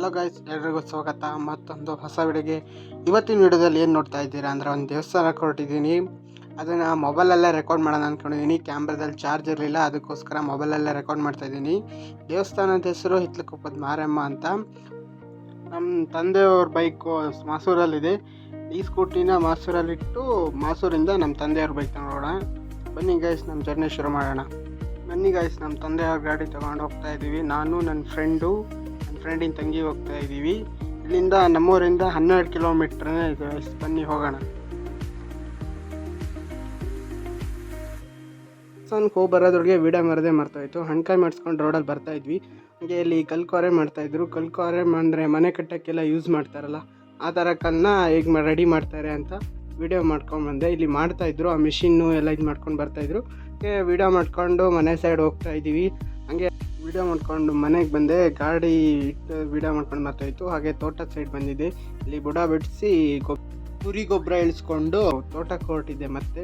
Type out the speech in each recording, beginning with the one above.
Hello guys ಎಲ್ರಿಗೂ ಸ್ವಾಗತ. ಮತ್ತೊಂದು ಹೊಸ ವಿಡಿಯೋಗೆ ಇವತ್ತಿನ ವಿಡಿಯೋದಲ್ಲಿ ಏನು ನೋಡ್ತಾ ಇದ್ದೀರಾ ಅಂದರೆ ಒಂದು ದೇವಸ್ಥಾನ ಕೊಟ್ಟಿದ್ದೀನಿ ಅದನ್ನು ಮೊಬೈಲಲ್ಲೇ ರೆಕಾರ್ಡ್ ಮಾಡೋಣ ಅಂದ್ಕೊಂಡಿದ್ದೀನಿ ಕ್ಯಾಮ್ರಾದಲ್ಲಿ ಚಾರ್ಜ್ ಇರಲಿಲ್ಲ, ಅದಕ್ಕೋಸ್ಕರ ಮೊಬೈಲಲ್ಲೇ ರೆಕಾರ್ಡ್ ಮಾಡ್ತಾಯಿದ್ದೀನಿ ದೇವಸ್ಥಾನದ ಹೆಸರು ಹಿತ್ಲಕೊಪ್ಪದ ಮಾರಮ್ಮ ಅಂತ. ನಮ್ಮ ತಂದೆಯವ್ರ ಬೈಕು ಮಾಸೂರಲ್ಲಿದೆ. ಈ ಸ್ಕೂಟಿನ ಮಾಸೂರಲ್ಲಿಟ್ಟು ಮಾಸೂರಿಂದ ನಮ್ಮ ತಂದೆಯವ್ರ ಬೈಕ್ ತಗೊಂಡೋಣ ಬನ್ನಿ ಗೈಸ್ ನಮ್ಮ ಜರ್ನಿ ಶುರು ಮಾಡೋಣ. ಬನ್ನಿ ಗೈಸ್ ನಮ್ಮ ತಂದೆಯವ್ರ ಗಾಡಿ ತೊಗೊಂಡು ಹೋಗ್ತಾ ಇದ್ದೀವಿ ನಾನು ನನ್ನ ಫ್ರೆಂಡು ಫ್ರೆಂಡಿನ ತಂಗಿ ಹೋಗ್ತಾ ಇದ್ದೀವಿ ಇಲ್ಲಿಂದ ನಮ್ಮೂರಿಂದ ಹನ್ನೆರಡು ಕಿಲೋಮೀಟ್ರೇ ಇದೆ. ಬನ್ನಿ ಹೋಗೋಣ. ಸನ್ಗೆ ಹೋಗಿ ಬರೋದ್ರೊಳಗೆ ವೀಡಿಯೋ ಮರದೇ ಮಾಡ್ತಾಯಿತ್ತು ಹಣ್ಕಾಯಿ ಮಾಡಿಸ್ಕೊಂಡು ರೋಡಲ್ಲಿ ಬರ್ತಾ ಇದ್ವಿ. ಹಾಗೆ ಇಲ್ಲಿ ಕಲ್ಕೋರೆ ಮಾಡ್ತಾಯಿದ್ರು ಕಲ್ಕೋರೆ ಅಂದರೆ ಮನೆ ಕಟ್ಟೋಕ್ಕೆಲ್ಲ ಯೂಸ್ ಮಾಡ್ತಾರಲ್ಲ, ಆ ಥರ ಕಲ್ಲನ್ನ ಈಗ ರೆಡಿ ಮಾಡ್ತಾರೆ ಅಂತ ವಿಡಿಯೋ ಮಾಡ್ಕೊಂಡು ಬಂದೆ. ಇಲ್ಲಿ ಮಾಡ್ತಾಯಿದ್ರು ಆ ಮಿಷಿನ್ನು ಎಲ್ಲ ಇದು ಮಾಡ್ಕೊಂಡು ಬರ್ತಾಯಿದ್ರು ವೀಡಿಯೋ ಮಾಡ್ಕೊಂಡು ಮನೆ ಸೈಡ್ ಹೋಗ್ತಾ ಇದ್ದೀವಿ ವಿಡಿಯೋ ಮಾಡ್ಕೊಂಡು ಮನೆಗೆ ಬಂದೆ. ಗಾಡಿ ಇಟ್ಟು ವಿಡಿಯೋ ಮಾಡ್ಕೊಂಡು ಬರ್ತಾಯಿತ್ತು. ಹಾಗೆ ತೋಟದ ಸೈಡ್ ಬಂದಿದ್ದೆ. ಇಲ್ಲಿ ಬುಡ ಬಿಡಿಸಿ ಗೊಬ್ ಕುರಿ ಗೊಬ್ಬರ ಇಳಿಸ್ಕೊಂಡು ತೋಟಕ್ಕೆ ಹೊರಟಿದ್ದೆ ಮತ್ತೆ.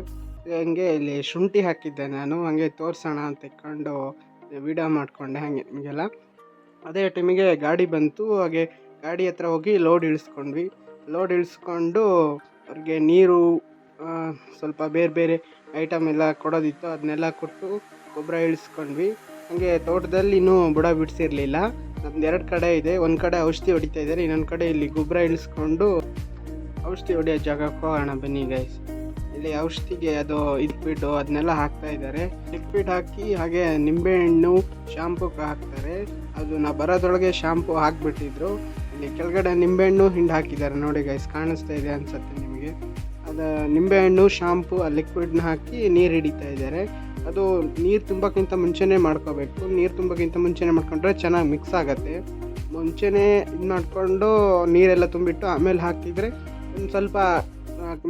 ಹಂಗೆ ಇಲ್ಲಿ ಶುಂಠಿ ಹಾಕಿದ್ದೆ ನಾನು. ಹಂಗೆ ತೋರಿಸೋಣ ಅಂತ ಇಟ್ಕೊಂಡು ವಿಡಿಯೋ ಮಾಡಿಕೊಂಡೆ ಹಾಗೆ ನಿಮಗೆಲ್ಲ ಅದೇ ಟೈಮಿಗೆ ಗಾಡಿ ಬಂತು. ಹಾಗೆ ಗಾಡಿ ಹತ್ರ ಹೋಗಿ ಲೋಡ್ ಇಳಿಸ್ಕೊಂಡ್ವಿ. ಲೋಡ್ ಇಳಿಸ್ಕೊಂಡು ಅವ್ರಿಗೆ ನೀರು ಸ್ವಲ್ಪ ಬೇರೆ ಬೇರೆ ಐಟಮ್ ಎಲ್ಲ ಕೊಡೋದಿತ್ತು. ಅದನ್ನೆಲ್ಲ ಕೊಟ್ಟು ಗೊಬ್ಬರ ಇಳಿಸ್ಕೊಂಡ್ವಿ. ಹಾಗೆ ತೋಟದಲ್ಲಿ ಇನ್ನೂ ಬುಡ ಬಿಡಿಸಿರ್ಲಿಲ್ಲ. ನಮ್ದು ಎರಡು ಕಡೆ ಇದೆ. ಒಂದು ಕಡೆ ಔಷಧಿ ಹೊಡಿತಾ ಇದ್ದಾರೆ. ಇನ್ನೊಂದು ಕಡೆ ಇಲ್ಲಿ ಗೊಬ್ಬರ ಇಳಿಸ್ಕೊಂಡು ಔಷಧಿ ಹೊಡಿಯೋ ಜಾಗಕ್ಕೆ ಹೋಗೋಣ ಬನ್ನಿ ಗೈಸ್ ಇಲ್ಲಿ ಔಷಧಿಗೆ ಅದು ಲಿಕ್ವಿಡ್ ಅದನ್ನೆಲ್ಲ ಹಾಕ್ತಾ ಇದ್ದಾರೆ. ಲಿಕ್ವಿಡ್ ಹಾಕಿ ಹಾಗೆ ನಿಂಬೆಹಣ್ಣು ಶಾಂಪು ಹಾಕ್ತಾರೆ. ಅದು ನಾ ಬರೋದ್ರೊಳಗೆ ಶಾಂಪು ಹಾಕ್ಬಿಟ್ಟಿದ್ರು. ಇಲ್ಲಿ ಕೆಳಗಡೆ ನಿಂಬೆಹಣ್ಣು ಹಿಂಡು ಹಾಕಿದ್ದಾರೆ. ನೋಡಿ ಗೈಸ್ ಕಾಣಿಸ್ತಾ ಇದೆ ಅನ್ಸುತ್ತೆ ನಿಮಗೆ. ಅದು ನಿಂಬೆಹಣ್ಣು ಶಾಂಪು ಆ ಲಿಕ್ವಿಡ್ನ ಹಾಕಿ ನೀರು ಹಿಡಿತಾ ಇದ್ದಾರೆ. ಅದು ನೀರು ತುಂಬಕ್ಕಿಂತ ಮುಂಚೆನೇ ಮಾಡ್ಕೋಬೇಕು. ನೀರು ತುಂಬಕ್ಕಿಂತ ಮುಂಚೆನೇ ಮಾಡ್ಕೊಂಡ್ರೆ ಚೆನ್ನಾಗಿ ಮಿಕ್ಸ್ ಆಗುತ್ತೆ. ಮುಂಚೆನೇ ಇದು ಮಾಡಿಕೊಂಡು ನೀರೆಲ್ಲ ತುಂಬಿಟ್ಟು ಆಮೇಲೆ ಹಾಕಿದರೆ ಒಂದು ಸ್ವಲ್ಪ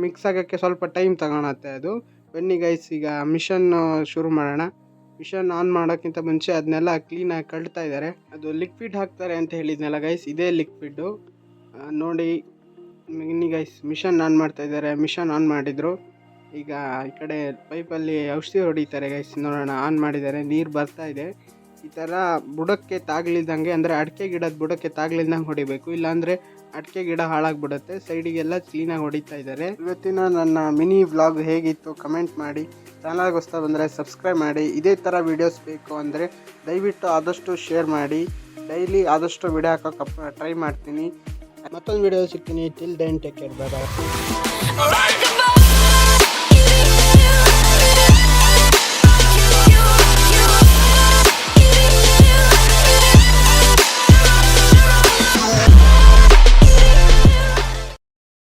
ಮಿಕ್ಸ್ ಆಗೋಕ್ಕೆ ಸ್ವಲ್ಪ ಟೈಮ್ ತಗೊಳತ್ತೆ ಅದು. ಬನ್ನಿ ಗೈಸ್ ಈಗ ಮಿಷನ್ ಶುರು ಮಾಡೋಣ. ಮಿಷನ್ ಆನ್ ಮಾಡೋಕ್ಕಿಂತ ಮುಂಚೆ ಅದನ್ನೆಲ್ಲ ಕ್ಲೀನಾಗಿ ಕಳ್ತಾ ಇದ್ದಾರೆ ಅದು ಲಿಕ್ವಿಡ್ ಹಾಕ್ತಾರೆ ಅಂತ ಹೇಳಿದ್ನಲ್ಲ ಗೈಸ್ ಇದೇ ಲಿಕ್ವಿಡ್ಡು ನೋಡಿ, ಬನ್ನಿ ಗೈಸ್ ಮಿಷನ್ ಆನ್ ಮಾಡ್ತಾ ಇದ್ದಾರೆ ಮಿಷನ್ ಆನ್ ಮಾಡಿದರು. ಈಗ ಈ ಕಡೆ ಪೈಪಲ್ಲಿ ಔಷಧಿ ಹೊಡಿತಾರೆ ಗೈಸ್ ನೋಡೋಣ ಆನ್ ಮಾಡಿದ್ದಾರೆ, ನೀರು ಬರ್ತಾ ಇದೆ. ಈ ಥರ ಬುಡಕ್ಕೆ ತಾಗ್ಲಿದ್ದಂಗೆ ಅಂದರೆ ಅಡಿಕೆ ಗಿಡದ ಬುಡಕ್ಕೆ ತಾಗ್ಲಿದ್ದಂಗೆ ಹೊಡಿಬೇಕು. ಇಲ್ಲಾಂದರೆ ಅಡಿಕೆ ಗಿಡ ಹಾಳಾಗ್ಬಿಡುತ್ತೆ. ಸೈಡಿಗೆಲ್ಲ ಕ್ಲೀನಾಗಿ ಹೊಡಿತಾ ಇದ್ದಾರೆ. ಇವತ್ತಿನ ನನ್ನ ಮಿನಿ ವ್ಲಾಗ್ ಹೇಗಿತ್ತು ಕಮೆಂಟ್ ಮಾಡಿ. ಚಾನಲ್ಗೋಸ್ತಾ ಬಂದರೆ ಸಬ್ಸ್ಕ್ರೈಬ್ ಮಾಡಿ. ಇದೇ ಥರ ವೀಡಿಯೋಸ್ ಬೇಕು ಅಂದರೆ ದಯವಿಟ್ಟು ಆದಷ್ಟು ಶೇರ್ ಮಾಡಿ. ಡೈಲಿ ಆದಷ್ಟು ವಿಡಿಯೋ ಹಾಕೋಕೆ ಟ್ರೈ ಮಾಡ್ತೀನಿ. ಮತ್ತೊಂದು ವಿಡಿಯೋ ಸಿಗ್ತೀನಿ. Till then take care bye